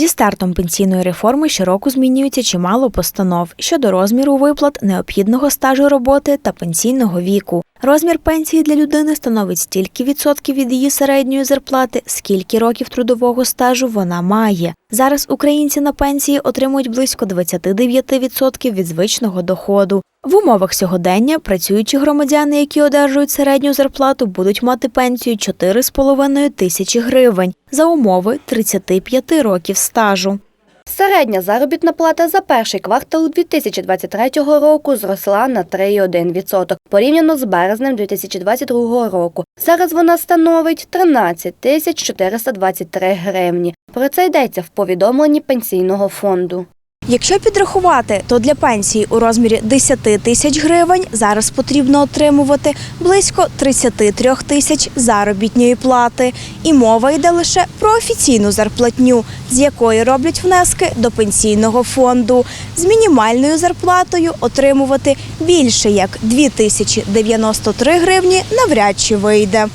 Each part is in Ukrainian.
Зі стартом пенсійної реформи щороку змінюється чимало постанов щодо розміру виплат, необхідного стажу роботи та пенсійного віку. Розмір пенсії для людини становить стільки відсотків від її середньої зарплати, скільки років трудового стажу вона має. Зараз українці на пенсії отримують близько 29% від звичного доходу. В умовах сьогодення працюючі громадяни, які одержують середню зарплату, будуть мати пенсію 4,5 тисячі гривень за умови 35 років стажу. Середня заробітна плата за перший квартал 2023 року зросла на 3,1% порівняно з березнем 2022 року. Зараз вона становить 13 тисяч 423 гривні. Про це йдеться в повідомленні пенсійного фонду. Якщо підрахувати, то для пенсії у розмірі 10 тисяч гривень зараз потрібно отримувати близько 33 тисяч заробітної плати. І мова йде лише про офіційну зарплатню, з якої роблять внески до пенсійного фонду. З мінімальною зарплатою отримувати більше як 2093 гривні навряд чи вийде.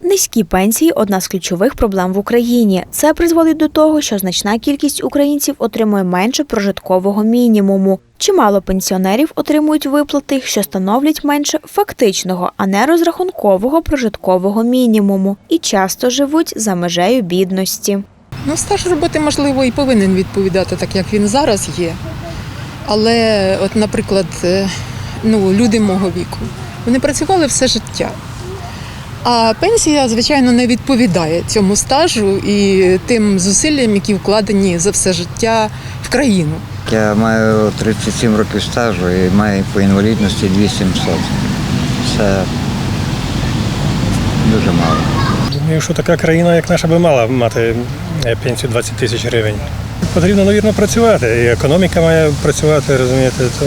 Низькі пенсії одна з ключових проблем в Україні. Це призводить до того, що значна кількість українців отримує менше прожиткового мінімуму. Чимало пенсіонерів отримують виплати, що становлять менше фактичного, а не розрахункового прожиткового мінімуму, і часто живуть за межею бідності. Ну, стаж роботи, можливо, і повинен відповідати так, як він зараз є. Але, от, наприклад, е, ну, люди мого віку, вони працювали все життя. А пенсія, звичайно, не відповідає цьому стажу і тим зусиллям, які вкладені за все життя в країну. Я маю 37 років стажу і маю по інвалідності 2700. Це дуже мало. Думаю, що така країна, як наша, би мала мати е, пенсію 20 тисяч гривень. Потрібно, навірно, працювати. І економіка має працювати, розумієте, то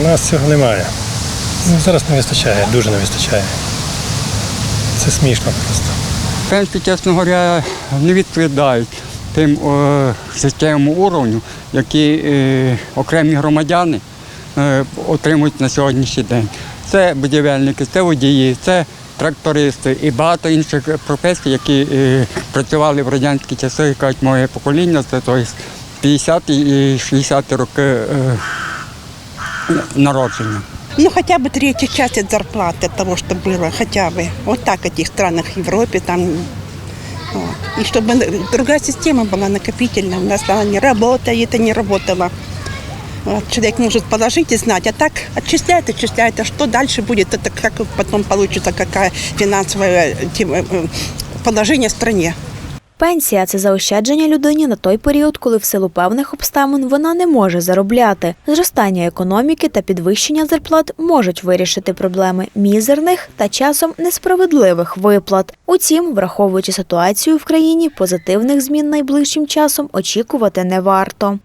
у нас цього немає. Ну, зараз не вистачає, дуже не вистачає. Це смішно просто. Пенсії, чесно говоря, не відповідають тим е, життєвому уровню, які е, окремі громадяни е, отримують на сьогоднішній день. Це будівельники, це водії, це трактористи і багато інших професій, які е, працювали в радянські часи, як кажуть, моє покоління, це тобто 50 і 60 роки е, народження. Ну, хотя бы третья часть от зарплаты того, что было, хотя бы. Вот так в этих странах в Европе, там, вот. И чтобы другая система была накопительная. У нас она не работает и не работала. Вот. Человек может положить и знать, а так отчисляет, отчисляет. А что дальше будет, это как потом получится, какая финансовое тем, э, э, положение в стране. Пенсія це заощадження людині на той період, коли в силу певних обставин вона не може заробляти. Зростання економіки та підвищення зарплат можуть вирішити проблеми мізерних та часом несправедливих виплат. Утім, враховуючи ситуацію в країні, позитивних змін найближчим часом очікувати не варто.